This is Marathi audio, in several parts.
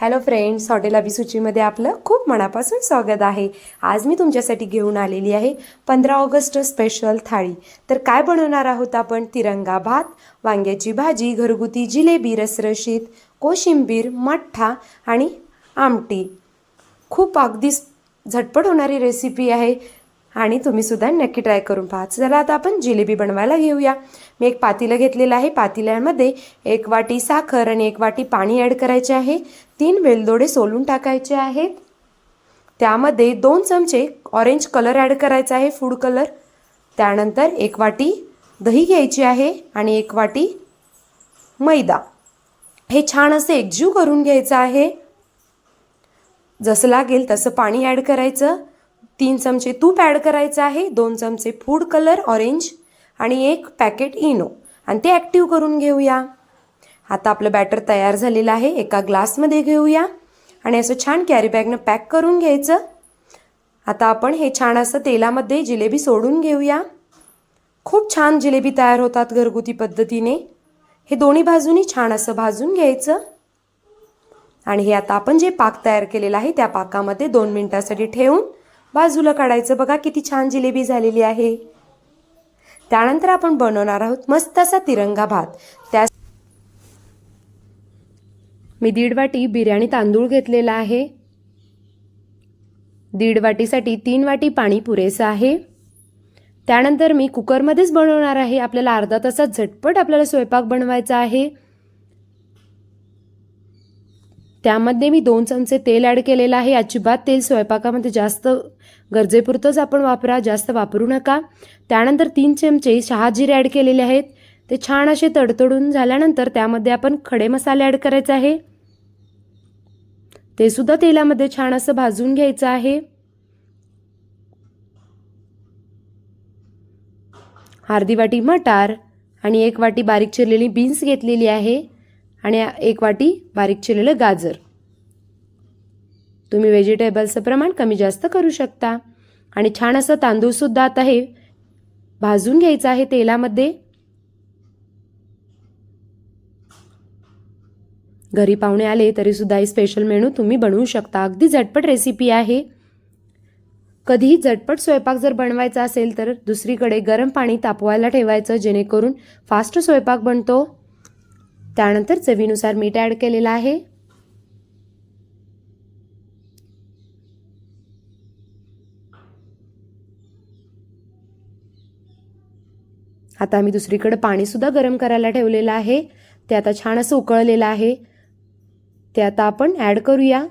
हॅलो फ्रेंड्स हॉटेल अभिसूचीमध्ये आपलं खूप मनापासून स्वागत आहे. आज मी तुमच्यासाठी घेऊन आलेली आहे पंधरा ऑगस्ट स्पेशल थाळी. तर काय बनवणार आहोत आपण? तिरंगा भात वांग्याची भाजी घरगुती जिलेबी रसरशीत कोशिंबीर मठ्ठा आणि आमटी. खूप अगदी झटपट होणारी रेसिपी आहे. आणि तुम्ही सुद्धा नक्की ट्राय करून पहा. चला आता आपण जिलेबी बनवायला घेऊया. मी एक पातीलं घेतलेलं आहे. पातेल्यामध्ये एक वाटी साखर आणि एक वाटी पाणी ॲड करायचे आहे. तीन वेलदोडे सोलून टाकायचे आहेत. त्यामध्ये दोन चमचे ऑरेंज कलर ॲड करायचा आहे फूड कलर त्यानंतर एक वाटी दही घ्यायची आहे आणि एक वाटी मैदा. हे छान असे एकजीव करून घ्यायचं आहे. जसं लागेल तसं पाणी ॲड करायचं. तीन चमचे तूप ॲड करायचं आहे दोन चमचे फूड कलर ऑरेंज आणि एक पॅकेट इनो. आणि ते ॲक्टिव्ह करून घेऊया. आता आपलं बॅटर तयार झालेलं आहे एका ग्लासमध्ये घेऊया. आणि असं छान कॅरी बॅगनं पॅक करून घ्यायचं. आता आपण हे छान असं तेलामध्ये जिलेबी सोडून घेऊया. खूप छान जिलेबी तयार होतात घरगुती पद्धतीने. हे दोन्ही बाजूनी छान असं भाजून घ्यायचं. आणि हे आता आपण जे पाक तयार केलेलं आहे त्या पाकामध्ये दोन मिनटासाठी ठेवून बाजूला काढायचं. बघा किती छान जिलेबी झालेली आहे. त्यानंतर आपण बनवणार आहोत मस्त असा तिरंगा भात. त्या मी दीड वाटी बिर्याणी तांदूळ घेतलेला आहे. दीड वाटीसाठी तीन वाटी पाणी पुरेसं आहे. त्यानंतर मी कुकरमध्येच बनवणार आहे. आपल्याला अर्धा तासात झटपट आपल्याला स्वयंपाक बनवायचा आहे. त्यामध्ये मी दोन चमचे तेल ॲड केलेलं आहे. अजिबात तेल स्वयंपाकामध्ये जास्त गरजेपुरतंच आपण वापरा जास्त वापरू नका. त्यानंतर तीन चमचे शहाजिरे ॲड केलेले आहेत. ते छान असे तडतडून झाल्यानंतर त्यामध्ये आपण खडे मसाले ॲड करायचे आहे. ते सुद्धा तेलामध्ये छान असं भाजून घ्यायचं आहे. अर्धी वाटी मटार आणि एक वाटी बारीक चिरलेली बीन्स घेतलेली आहे. आणि एक वाटी बारीक चिरलेलं गाजर. तुम्ही व्हेजिटेबल्सचं प्रमाण कमी जास्त करू शकता. आणि छान असं तांदूळसुद्धा आता हे भाजून घ्यायचं आहे तेलामध्ये. घरी पाहुणे आले तरीसुद्धा ही स्पेशल मेनू तुम्ही बनवू शकता. अगदी झटपट रेसिपी आहे. कधीही झटपट स्वयंपाक जर बनवायचा असेल तर दुसरीकडे गरम पाणी तापवायला ठेवायचं जेणेकरून फास्ट स्वयंपाक बनतो. त्यानंतर चवीनुसार मीठ ॲड केलेलं आहे. आता आम्ही दुसरीकडे पाणीसुद्धा गरम करायला ठेवलेलं आहे. ते आता छान असं उकळलेलं आहे. ते आता आपण ॲड करूया.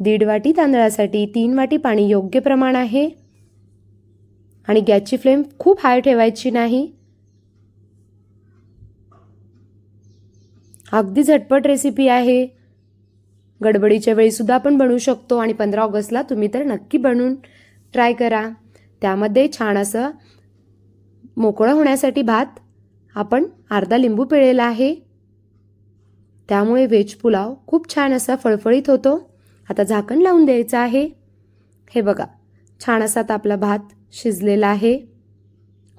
दीड वाटी तांदळासाठी तीन वाटी पाणी योग्य प्रमाण आहे. आणि गॅसची फ्लेम खूप हाय ठेवायची नाही. अगदी झटपट रेसिपी आहे. गडबडीच्या वेळीसुद्धा आपण बनवू शकतो आणि पंधरा ऑगस्टला तुम्ही तर नक्की बनवून ट्राय करा. त्यामध्ये छान असं मोकळं होण्यासाठी भात आपण अर्धा लिंबू पिळलेला आहे. त्यामुळे व्हेज पुलाव खूप छान असा फळफळीत होतो. आता झाकण लावून द्यायचं आहे. हे बघा छान असा आता आपला भात शिजलेला आहे.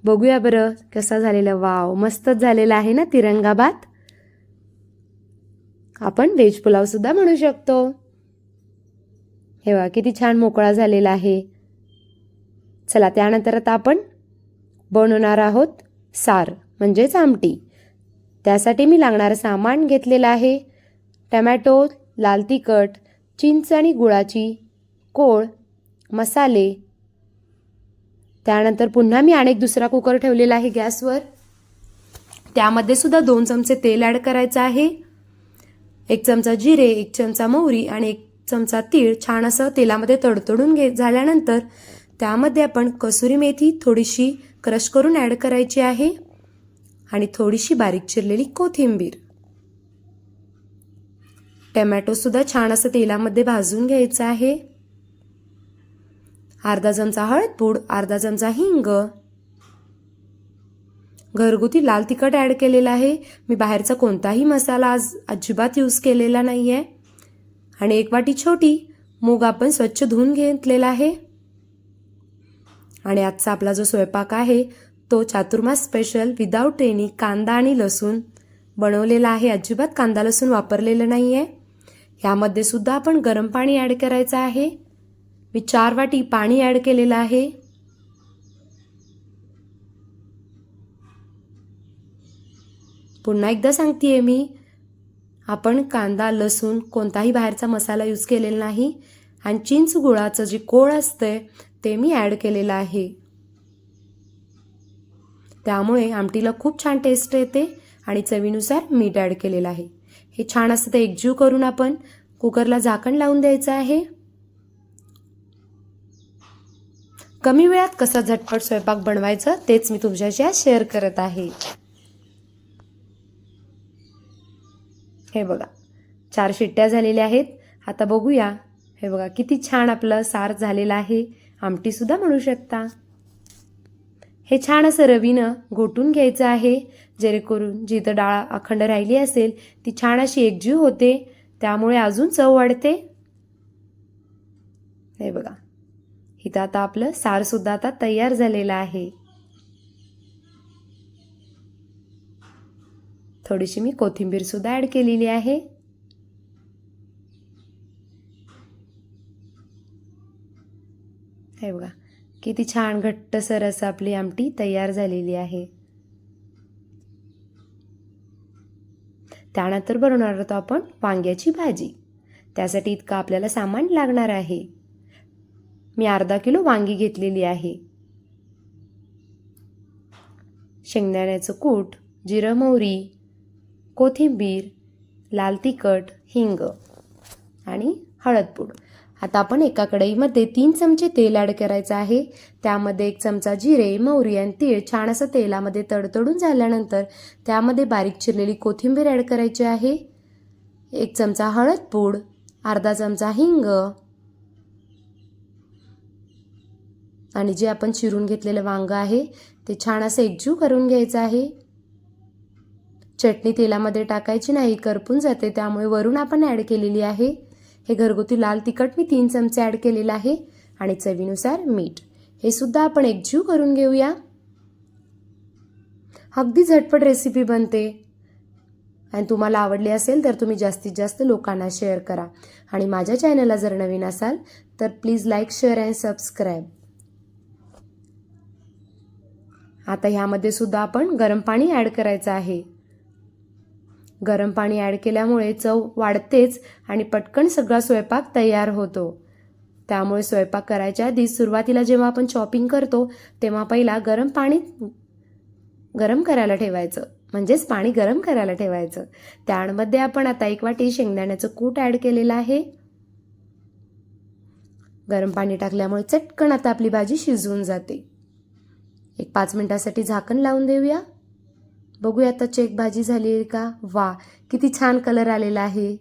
बघूया बरं कसा झालेला वाव मस्तच झालेला आहे ना तिरंगा भात. आपण व्हेज पुलाव सुद्धा म्हणू शकतो. हे बघा किती छान मोकळा झालेला आहे. चला त्यानंतर आता आपण बनवणार आहोत सार म्हणजेच आमटी. त्यासाठी मी लागणारं सामान घेतलेलं आहे. टमॅटो लाल तिखट चिंच आणि गुळाची कोळ मसाले. त्यानंतर पुन्हा मी अनेक दुसरा कुकर ठेवलेला आहे गॅसवर. त्यामध्ये सुद्धा दोन चमचे तेल ॲड करायचं आहे. एक चमचा जिरे एक चमचा मोहरी आणि एक चमचा तीळ छान असं तेलामध्ये तडतडून घे झाल्यानंतर त्यामध्ये आपण कसुरी मेथी थोडीशी क्रश करून ॲड करायची आहे आणि थोडीशी बारीक चिरलेली कोथिंबीर. टमॅटोसुद्धा छान असं तेलामध्ये भाजून घ्यायचं आहे. अर्धा चमचा हळदपूड अर्धा चमचा हिंग घरगुती लाल तिखट ॲड केलेलं आहे. मी बाहेरचा कोणताही मसाला आज अजिबात यूज केलेला नाही आहे आणि एक वाटी छोटी मूग आपण स्वच्छ धुवून घेतलेला आहे. आणि आजचा आपला जो स्वयंपाक आहे तो चातुर्मास स्पेशल विदाऊट एनी कांदा आणि लसूण बनवलेला आहे. अजिबात कांदा लसूण वापरलेलं नाही आहे ह्यामध्ये सुद्धा आपण गरम पाणी ॲड करायचं आहे. मी चार वाटी पाणी ॲड केलेलं आहे. पुन्हा एकदा सांगते मी आपण कांदा लसूण कोणताही बाहेरचा मसाला यूज केलेला नाही आणि चिंच गुळाचं जे कोळ असतंय ते मी ॲड केलेलं आहे. त्यामुळे आमटीला खूप छान टेस्ट येते आणि चवीनुसार मीठ ॲड केलेलं आहे. हे छान असं ते एकजीव करून आपण कुकरला झाकण लावून द्यायचं आहे. कमी वेळात कसा झटपट स्वयंपाक बनवायचा तेच मी तुमच्याशी आज शेअर करत आहे. हे बघा. चार शिट्ट्या झालेल्या आहेत. आता बघूया. हे बघा किती छान आपलं सार झालेलं आहे. आमटीसुद्धा म्हणू शकता. हे छान असं रवीनं घोटून घ्यायचं आहे. जेणेकरून जिथं डाळ अखंड राहिली असेल ती छान अशी एकजीव होते. त्यामुळे अजून चव वाढते. हे बघा. इथं आता आपलं सारसुद्धा आता तयार झालेलं आहे. थोडीशी मी कोथिंबीरसुद्धा ॲड केलेली आहे. हे बघा किती छान घट्टसर असं आपली आमटी तयार झालेली आहे. त्यानंतर बनवणार आहोत आपण वांग्याची भाजी. त्यासाठी इतकं आपल्याला सामान लागणार आहे. मी अर्धा किलो वांगी घेतलेली आहे. शेंगदाण्याचं कूट जिरं मोहरी कोथिंबीर लाल तिखट हिंग आणि हळदपूड आता आपण एका कढईमध्ये तीन चमचे तेल ॲड करायचं आहे. त्यामध्ये एक चमचा जिरे मोहरी आणि तीळ छान असं तेलामध्ये तडतडून झाल्यानंतर त्यामध्ये बारीक चिरलेली कोथिंबीर ॲड करायची आहे. एक चमचा हळदपूड अर्धा चमचा हिंग आणि जे आपण चिरून घेतलेलं वांगं आहे ते छान असं एकजीव करून घ्यायचं आहे. चटणी तेलामध्ये टाकायची नाही करपून जाते. त्यामुळे वरून आपण ॲड केलेली आहे. हे घरगुती लाल तिखट मी तीन चमचे ॲड केलेलं आहे आणि चवीनुसार मीठ. हे सुद्धा आपण एकजीव करून घेऊया. अगदी झटपट रेसिपी बनते. आणि तुम्हाला आवडली असेल तर तुम्ही जास्तीत जास्त लोकांना शेअर करा. आणि माझ्या चॅनलला जर नवीन असाल तर please like share and subscribe आता ह्यामध्ये सुद्धा आपण गरम पाणी ॲड करायचं आहे. गरम पाणी ॲड केल्यामुळे चव वाढतेच आणि पटकन सगळा स्वयंपाक तयार होतो. त्यामुळे स्वयंपाक करायच्या आधी सुरुवातीला जेव्हा आपण चॉपिंग करतो तेव्हा पहिला गरम पाणी गरम करायला ठेवायचं. म्हणजेच पाणी गरम करायला ठेवायचं. त्यामध्ये आपण आता एक वाटी शेंगदाण्याचं कूट ॲड केलेलं आहे. गरम पाणी टाकल्यामुळे चटकन आता आपली भाजी शिजवून जाते. एक पाच मिनिटासाठी झाकण लावून देऊया. बघूया आता चेक भाजी झाली आहे का? वा किती छान कलर आलेला आहे.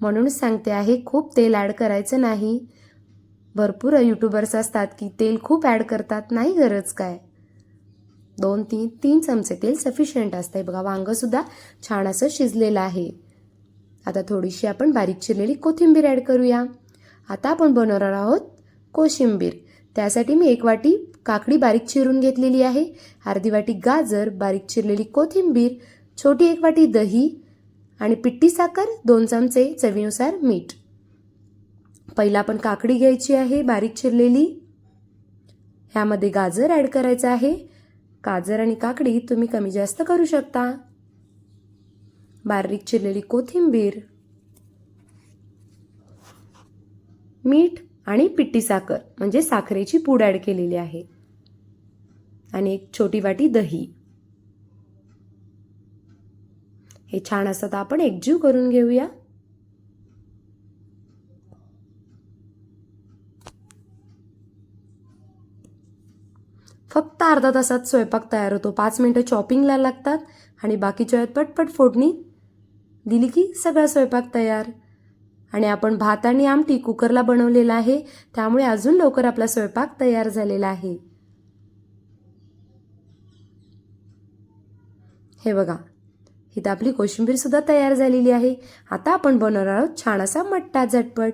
म्हणूनच सांगते आहे खूप तेल ॲड करायचं नाही. भरपूर यूट्यूबर्स असतात की तेल खूप ॲड करतात नाही गरज काय? दोन तीन तीन चमचे तेल सफिशियंट असतं बघा वांगंसुद्धा छान असं शिजलेलं आहे. आता थोडीशी आपण बारीक चिरलेली कोथिंबीर ॲड करूया. आता आपण बनवणार आहोत कोशिंबीर. त्यासाठी मी एक वाटी काकडी बारीक चिरून घेतलेली आहे. अर्धी वाटी गाजर बारीक चिरलेली कोथिंबीर छोटी एक वाटी दही आणि पिट्टी साखर दोन चमचे चवीनुसार मीठ. पहिला आपण काकडी घ्यायची आहे बारीक चिरलेली. ह्यामध्ये गाजर ॲड करायचं आहे. गाजर आणि काकडी तुम्ही कमी जास्त करू शकता. बारीक चिरलेली कोथिंबीर मीठ आणि पिट्टी साखर म्हणजे साखरेची पूड ॲड केलेली आहे. आणि एक छोटी वाटी दही. हे छान असतात आपण एकजीव करून घेऊया. फक्त अर्धा तासात स्वयंपाक तयार होतो. पाच मिनटं चॉपिंगला लागतात आणि बाकीच्या वेळात पटपट फोडणी दिली की सगळा स्वयंपाक तयार. आणि आपण भात आणि आमटी कुकरला बनवलेला आहे. त्यामुळे अजून लवकर आपला स्वयंपाक तयार झालेला आहे. हे बघा इथं आपली कोशिंबीरसुद्धा तयार झालेली आहे. आता आपण बनवणार आहोत छान असा मट्टा झटपट.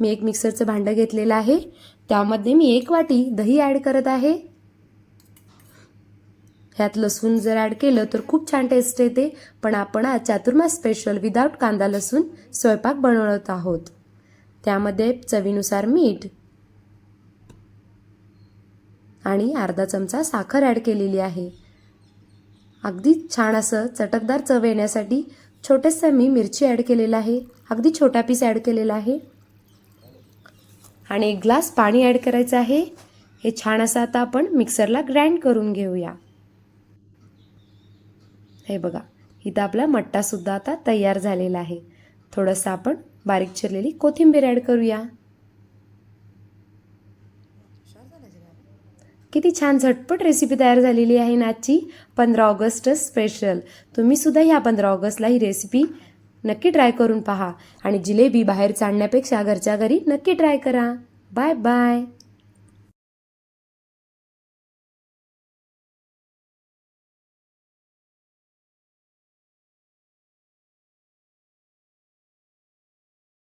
मी एक मिक्सरचं भांडं घेतलेलं आहे. त्यामध्ये मी एक वाटी दही ॲड करत आहे. ह्यात लसूण जर ॲड केलं तर खूप छान टेस्ट येते. पण आपण आज चातुर्मास स्पेशल विदाऊट कांदा लसूण स्वयंपाक बनवत आहोत. त्यामध्ये चवीनुसार मीठ आणि अर्धा चमचा साखर ॲड केलेली आहे. अगदी छान असं चटकदार चव येण्यासाठी छोटंसं मी मिरची ॲड केलेलं आहे. अगदी छोटा पीस ॲड केलेला आहे. आणि एक ग्लास पाणी ॲड करायचं आहे. हे छान असं आता आपण मिक्सरला ग्राइंड करून घेऊया. हे बघा इथं आपला मट्टासुद्धा आता तयार झालेला आहे. थोडंसं आपण बारीक चिरलेली कोथिंबीर ॲड करूया. किती छान झटपट रेसिपी तयार झालेली आहे ना आजची. पंधरा ऑगस्ट स्पेशल तुम्हीसुद्धा ह्या पंधरा ऑगस्टला ही रेसिपी नक्की ट्राय करून पहा. आणि जिलेबी बाहेर चालण्यापेक्षा घरच्या घरी नक्की ट्राय करा. Bye bye